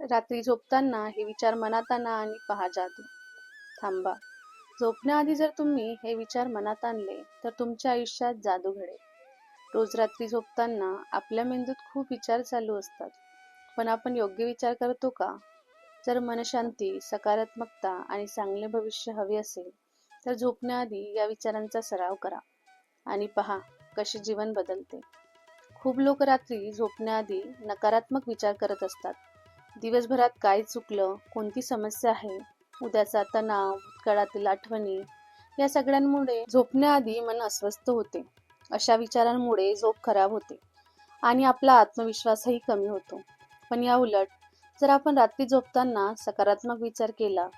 रात्री झोपताना हे विचार मनात आणा आणि पहा जादू थांबा. झोपण्याआधी जर तुम्ही हे विचार मनात आणले तर तुमच्या आयुष्यात जादू घडेल. रोज रात्री झोपताना आपल्या मेंदूत खूप विचार चालू असतात. पण आपण योग्य विचार करतो का? जर मनशांती सकारात्मकता आणि चांगले भविष्य हवे असेल तर झोपण्याआधी या विचारांचा सराव करा. आणि पहा कसे जीवन बदलते. खूप लोक रात्री झोपण्याआधी नकारात्मक विचार करत असतात. दिवसभरात काय चुकलं कोणती समस्या आहे उद्याचा तणाव भूतकाळातील आठवणी या सगळ्यांमुळे झोपण्याआधी मन अस्वस्थ होते. अशा विचारांमुळे झोप खराब होते आणि आपला आत्मविश्वासही कमी होतो. पण या उलट जर आपण रात्री झोपताना सकारात्मक विचार केला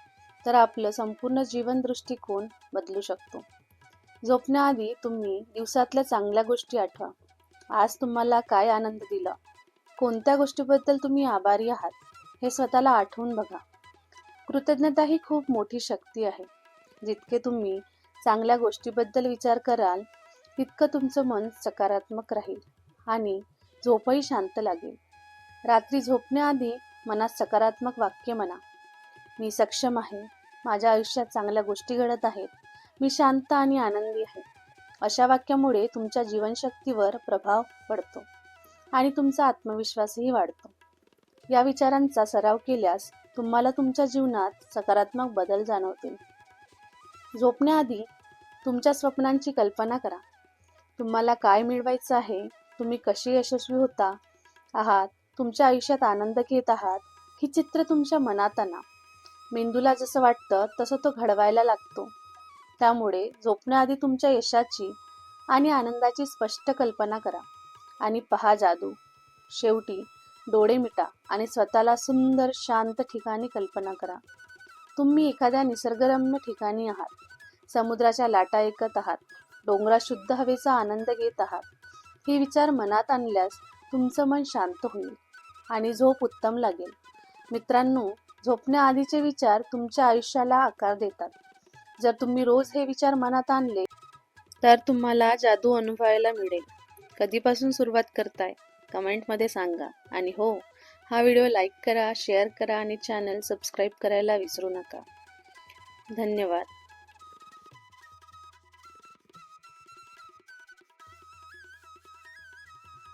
तर आपलं संपूर्ण जीवन दृष्टिकोन बदलू शकतो. झोपण्याआधी तुम्ही दिवसातल्या चांगल्या गोष्टी आठवा. आज तुम्हाला काय आनंद दिला? कोणत्या गोष्टीबद्दल तुम्ही आभारी आहात? हे स्वतःला आठवून बघा. कृतज्ञता ही खूप मोठी शक्ती आहे. जितके तुम्ही चांगल्या गोष्टीबद्दल विचार कराल तितकं तुमचं मन सकारात्मक राहील आणि झोपही शांत लागेल. रात्री झोपण्याआधी मनात सकारात्मक वाक्य म्हणा. मी सक्षम आहे. माझ्या आयुष्यात चांगल्या गोष्टी घडत आहेत. मी शांत आणि आनंदी आहे. अशा वाक्यामुळे तुमच्या जीवनशक्तीवर प्रभाव पडतो आणि तुमचा आत्मविश्वासही वाढतो. या विचारांचा सराव केल्यास तुम्हाला तुमच्या जीवनात सकारात्मक बदल जाणवतील. झोपण्याआधी तुमच्या स्वप्नांची कल्पना करा. तुम्हाला काय मिळवायचं आहे? तुम्ही कशी यशस्वी होता? आहात तुमच्या आयुष्यात आनंद घेत आहात ही चित्र तुमच्या मनात आणा. मेंदूला जसं वाटतं तसं तो घडवायला लागतो. त्यामुळे झोपण्याआधी तुमच्या यशाची आणि आनंदाची स्पष्ट कल्पना करा. आणि पहा जादू. शेवटी डोळे मिटा आणि स्वतःला सुंदर शांत ठिकाणी कल्पना करा. तुम्ही एखाद्या निसर्गरम्य ठिकाणी आहात. समुद्राच्या लाटा ऐकत आहात. डोंगरात शुद्ध हवेचा आनंद घेत आहात. हे विचार मनात आणल्यास तुमचं मन शांत होईल आणि झोप उत्तम लागेल. मित्रांनो झोपण्याआधीचे विचार तुमच्या आयुष्याला आकार देतात. जर तुम्ही रोज हे विचार मनात आणले तर तुम्हाला जादू अनुभवायला मिळेल. कधीपासून सुरुवात करताय? कमेंटमध्ये सांगा. आणि हो हा व्हिडिओ लाईक करा शेअर करा आणि चॅनल सबस्क्राईब करायला विसरू नका. धन्यवाद.